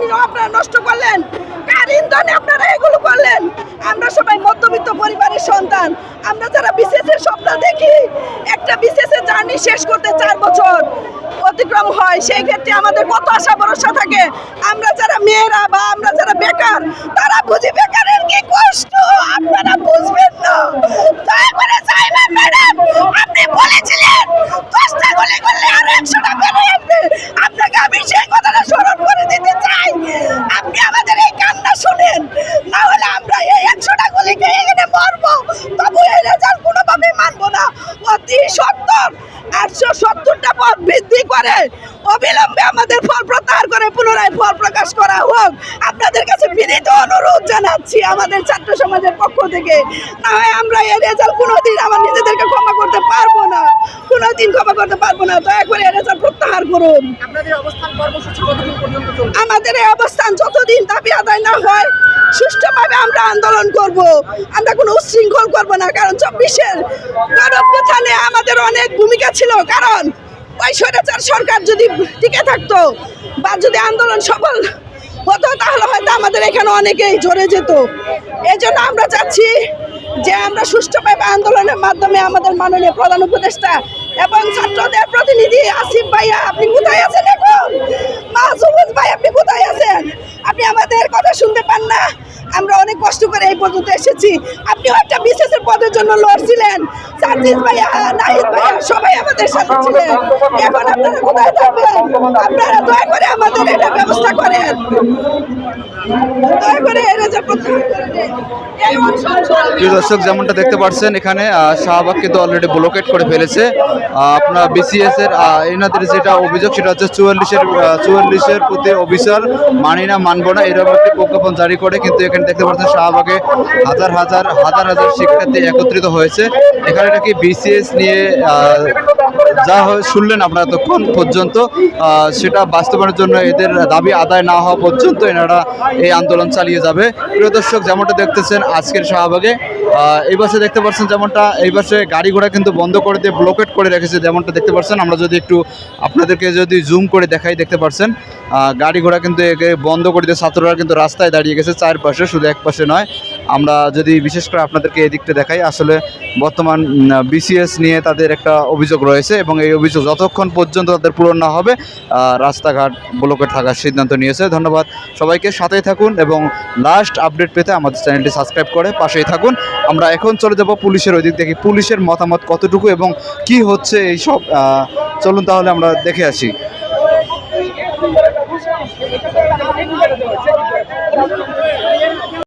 নিয়ে আপনারা নষ্ট করলেন। কার ইন্ধনে আপনারা এগুলো করলেন? আমরা সবাই মধ্যবিত্ত পরিবারের সন্তান। আমরা যারা বিশেষের স্বপ্ন দেখি, একটা বিশেষের জার্নি শেষ করতে চার বছর অতিক্রম হয়, সেই ক্ষেত্রে আমাদের কত আশা ভরসা থাকে। আমরা যারা মেয়েরা বা আমরা যারা বেকার, তারা বুঝি বেকারের কি কষ্ট? মানবো না। অতি সত্তর আটশো সত্তরটা পদ বৃদ্ধি করে। অবিলম্বে আমাদের ফল প্রত্যাহার করে পুনরায় ফল প্রকাশ করা হোক। আপনাদের কাছে বিনীত অনুরোধ জানাচ্ছি আমাদের ছাত্র সমাজের পক্ষ থেকে। না হয় আমরা এই রেজাল্ট কোনোদিন আমার নিজেদেরকে ক্ষমা করতে পারব না। কোনোদিন ক্ষমা করতে পারব না। দয়া করে এই রেজাল্ট প্রত্যাহার করুন। আমাদের এই অবস্থান যতদিন দাবি আদায় না হয় সুষ্ঠুভাবে আমরা আন্দোলন করব। আমরা কোনো উচ্ছৃঙ্খল করব না, কারণ চব্বিশের গণপ্রথানে আমাদের অনেক ভূমিকা ছিল। কারণ ওই স্বৈরাচার সরকার যদি টিকে থাকতো বা যদি আন্দোলন সফল হতো, তাহলে হয়তো আমাদের এখানে অনেকেই জড়ে যেত। এই জন্য আমরা চাচ্ছি যে আমরা সুষ্ঠুভাবে আন্দোলনের মাধ্যমে আমাদের মাননীয় প্রধান উপদেষ্টা এবং ছাত্রদের প্রতিনিধি আসিফ ভাইয়া, আপনি কোথায় আছেন এখন? মাহসুবুজ ভাই, আপনি কোথায় আছেন? আপনি আমাদের কথা শুনতে পান না। আমরা অনেক কষ্ট করে এই পর্যন্ত এসেছি। আপনিও একটা বিশেষের পদের জন্য লড়ছিলেন। সার্জিস ভাইয়া নাহিদ ভাইয়া সবাই আমাদের সাথে ছিলেন। এখন আপনারা কোথায় থাকবেন? আপনারা দয়া করে আমাদের এটা ব্যবস্থা করেন। দয়া করে এর যে। প্রিয় দর্শক যেমনটা দেখতে পাচ্ছেন এখানে আহ, শাহবাগ কিন্তু অলরেডি ব্লকেট করে ফেলেছে। আহ, আপনার বিসিএস এর এনাদের যেটা অভিযোগ সেটা হচ্ছে চুয়াল্লিশের চুয়াল্লিশের প্রতি অফিসার মানি না মানবো না এরকম একটি প্রজ্ঞাপন জারি করে কিন্তু এখানে দেখতে পাচ্ছেন শাহবাগে হাজার হাজার হাজার হাজার শিক্ষার্থী একত্রিত হয়েছে। এখানে নাকি বিসিএস নিয়ে যা হয় শুনলেন আপনারা এতক্ষণ পর্যন্ত। সেটা বাস্তবায়নের জন্য এদের দাবি আদায় না হওয়া পর্যন্ত এনারা এই আন্দোলন চালিয়ে যাবে। প্রিয় দর্শক, যেমনটা দেখতেছেন আজকের শাহবাগে এই পাশে দেখতে পাচ্ছেন যেমনটা, এই পাশে গাড়ি ঘোড়া কিন্তু বন্ধ করে দিয়ে ব্লকেট করে রেখেছে যেমনটা দেখতে পাচ্ছেন। আমরা যদি একটু আপনাদেরকে যদি জুম করে দেখাই, দেখতে পাচ্ছেন গাড়ি ঘোড়া কিন্তু বন্ধ করে দিয়ে ছাত্ররা কিন্তু রাস্তায় দাঁড়িয়ে গেছে, চারপাশে, শুধু এক পাশে নয়। আমরা যদি বিশেষ করে আপনাদেরকে এই দিকটা দেখাই, আসলে বর্তমান বিসিএস নিয়ে তাদের একটা অভিযোগ রয়েছে এবং এই অভিযোগ যতক্ষণ পর্যন্ত তাদের পূরণ না হবে রাস্তাঘাট ব্লকে থাকার সিদ্ধান্ত নিয়েছে। ধন্যবাদ সবাইকে, সাথেই থাকুন এবং লাস্ট আপডেট পেতে আমাদের চ্যানেলটি সাবস্ক্রাইব করে পাশেই থাকুন। আমরা এখন চলে যাব পুলিশের ওই দিক দেখি, পুলিশের মতামত কতটুকু এবং কি হচ্ছে এই সব চলুন তাহলে আমরা দেখে আসি।